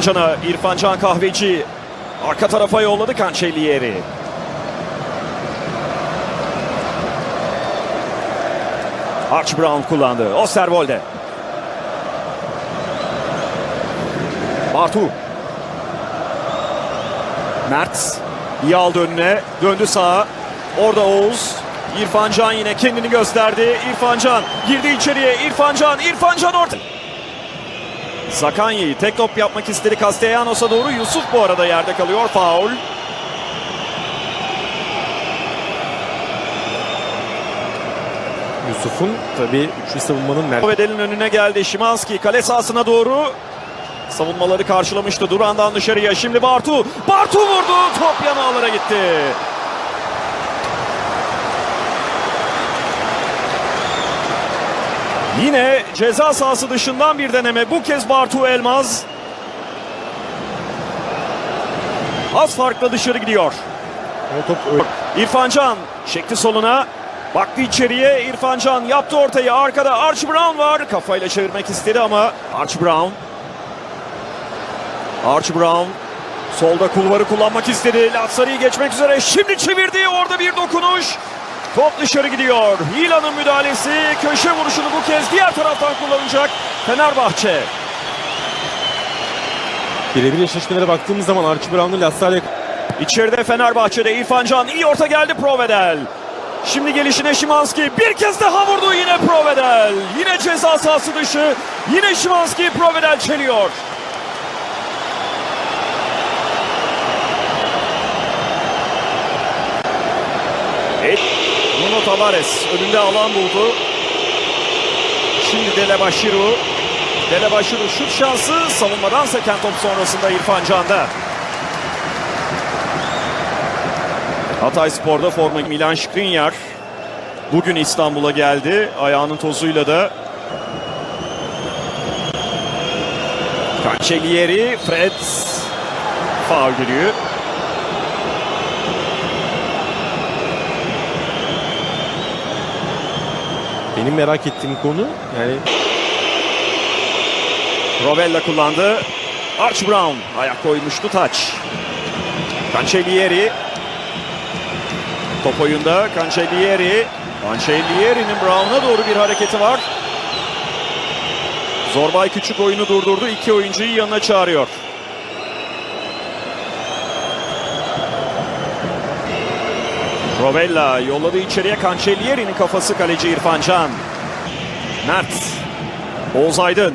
Can'a İrfan Can Kahveci arka tarafa yolladı Cancellieri. Arch Brown kullandı. Osterwolde. Bartu. Mert. iyi aldı önüne. Döndü sağa. Orada Oğuz. İrfan Can yine kendini gösterdi. İrfan Can girdi içeriye. İrfan Can. İrfan Can orta. Zakanya'yı tek top yapmak istedi Castellanos'a doğru. Yusuf bu arada yerde kalıyor. Faul. Yusuf'un tabii üçlü savunmanın merkezi. Bedel'in önüne geldi. Şimanski kale sahasına doğru. Savunmaları karşılamıştı. Duran'dan dışarıya. Şimdi Bartu. Bartu vurdu. Top yan ağlara gitti. Yine ceza sahası dışından bir deneme. Bu kez Bartu Elmaz. Az farkla dışarı gidiyor. Top İrfan Can çekti soluna. Baktı içeriye İrfan Can yaptı ortayı. Arkada Arch Brown var. Kafayla çevirmek istedi ama Arch Brown. Arch Brown solda kulvarı kullanmak istedi. Latsari'yi geçmek üzere. Şimdi çevirdi. Orada bir dokunuş. Top dışarı gidiyor. Hila'nın müdahalesi. Köşe vuruşunu bu kez diğer taraftan kullanacak Fenerbahçe. birebir eşleşmelere baktığımız zaman Archie Brown'un Lassalle İçeride Fenerbahçe'de İrfan Can iyi orta geldi Provedel. Şimdi gelişine Şimanski bir kez daha vurdu yine Provedel. Yine ceza sahası dışı. Yine Şimanski Provedel çeliyor. Tavares önünde alan buldu. Şimdi Delebaşiru. Delebaşiru şut şansı savunmadan seken top sonrasında İrfan Can'da. Hatay Spor'da forma Milan Skriniar bugün İstanbul'a geldi. Ayağının tozuyla da Cancellieri, Fred faul düdüğü. Benim merak ettiğim konu yani Rovella kullandı. Arch Brown ayak koymuştu taç. Cancellieri top oyunda Cancellieri Cancellieri'nin Brown'a doğru bir hareketi var. Zorbay Küçük oyunu durdurdu. İki oyuncuyu yanına çağırıyor. Rovella yolladı içeriye Cancellieri'nin kafası kaleci İrfan Can. Mert. Oğuz Aydın.